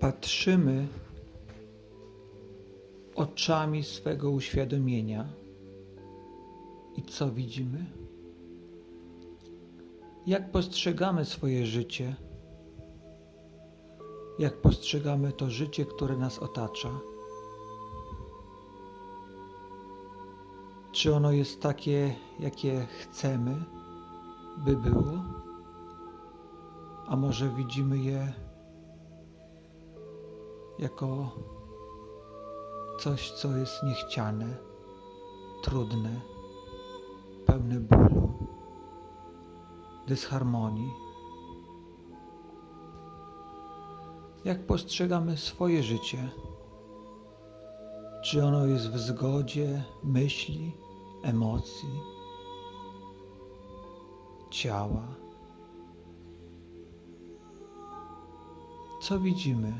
Patrzymy oczami swego uświadomienia i co widzimy? Jak postrzegamy swoje życie? Jak postrzegamy to życie, które nas otacza? Czy ono jest takie, jakie chcemy, by było? A może widzimy je jako coś, co jest niechciane, trudne, pełne bólu, dysharmonii? Jak postrzegamy swoje życie? Czy ono jest w zgodzie myśli, emocji, ciała? Co widzimy?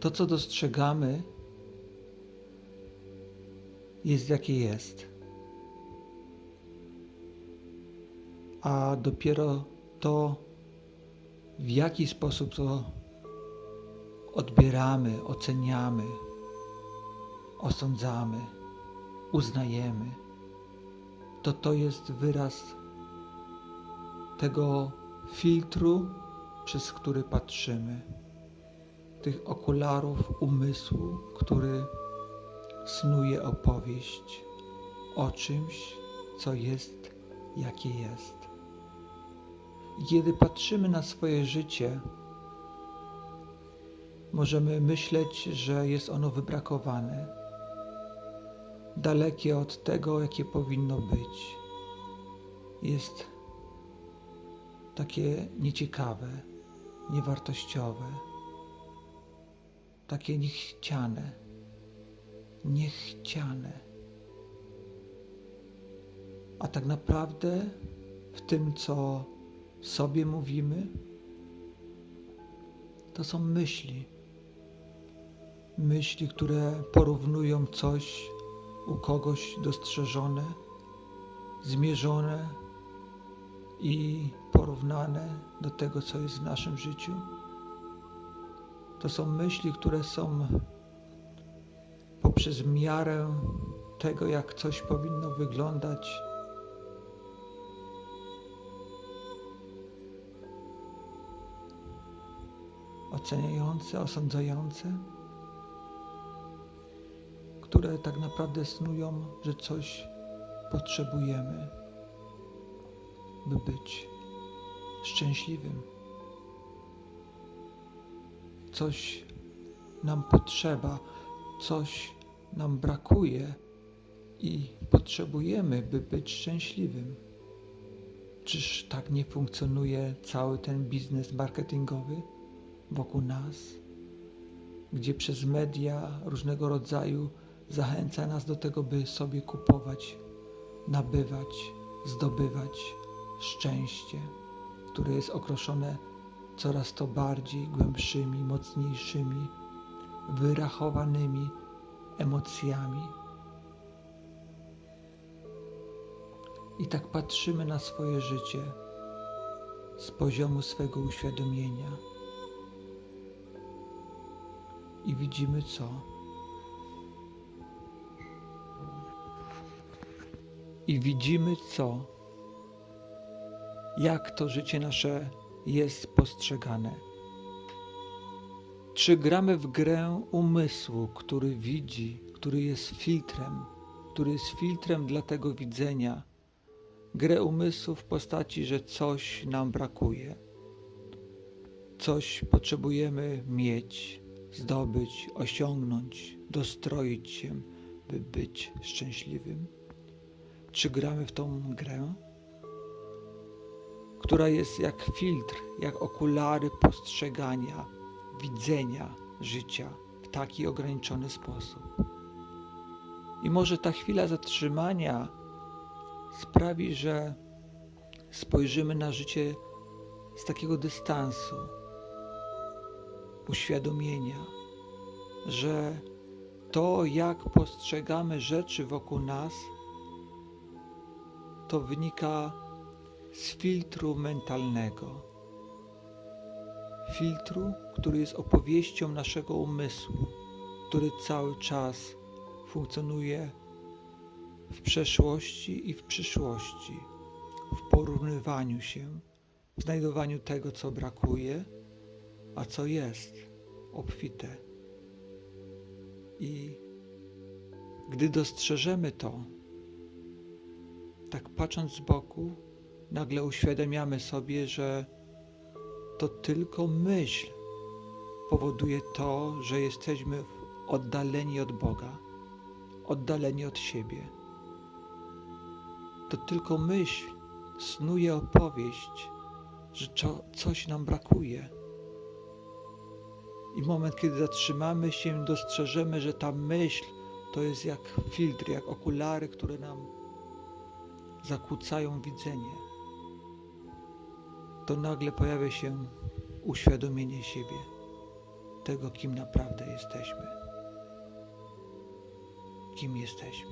To, co dostrzegamy, jest jakie jest. A dopiero to, w jaki sposób to odbieramy, oceniamy, osądzamy, uznajemy, to to jest wyraz tego filtru, przez który patrzymy, tych okularów umysłu, który snuje opowieść o czymś, co jest, jakie jest. I Kiedy patrzymy na swoje życie, możemy myśleć, że jest ono wybrakowane, dalekie od tego, jakie powinno być. Jest takie nieciekawe, niewartościowe, takie niechciane, niechciane. A tak naprawdę w tym, co sobie mówimy, to są myśli. Myśli, które porównują coś u kogoś dostrzeżone, zmierzone i porównane do tego, co jest w naszym życiu. To są myśli, które są poprzez miarę tego, jak coś powinno wyglądać, oceniające, osądzające, które tak naprawdę snują, że coś potrzebujemy, by być szczęśliwym. Coś nam potrzeba, coś nam brakuje i potrzebujemy, by być szczęśliwym. Czyż tak nie funkcjonuje cały ten biznes marketingowy wokół nas, gdzie przez media różnego rodzaju zachęca nas do tego, by sobie kupować, nabywać, zdobywać szczęście, które jest okroszone coraz to bardziej głębszymi, mocniejszymi, wyrachowanymi emocjami. I tak patrzymy na swoje życie z poziomu swego uświadomienia i widzimy co? I widzimy co? Jak to życie nasze jest postrzegane? Czy gramy w grę umysłu, który widzi, który jest filtrem, który jest filtrem dla tego widzenia? Grę umysłu w postaci, że coś nam brakuje, coś potrzebujemy mieć, zdobyć, osiągnąć, dostroić się, by być szczęśliwym? Czy gramy w tą grę, która jest jak filtr, jak okulary postrzegania, widzenia życia w taki ograniczony sposób? I może ta chwila zatrzymania sprawi, że spojrzymy na życie z takiego dystansu, uświadomienia, że to, jak postrzegamy rzeczy wokół nas, to wynika z filtru mentalnego, filtru, który jest opowieścią naszego umysłu, który cały czas funkcjonuje w przeszłości i w przyszłości, w porównywaniu się, w znajdowaniu tego, co brakuje, a co jest obfite. I gdy dostrzeżemy to, tak patrząc z boku, nagle uświadamiamy sobie, że to tylko myśl powoduje to, że jesteśmy oddaleni od Boga, oddaleni od siebie. To tylko myśl snuje opowieść, że coś nam brakuje. I moment, kiedy zatrzymamy się, dostrzeżemy, że ta myśl to jest jak filtr, jak okulary, które nam zakłócają widzenie. To nagle pojawia się uświadomienie siebie, tego, kim naprawdę jesteśmy. Kim jesteśmy.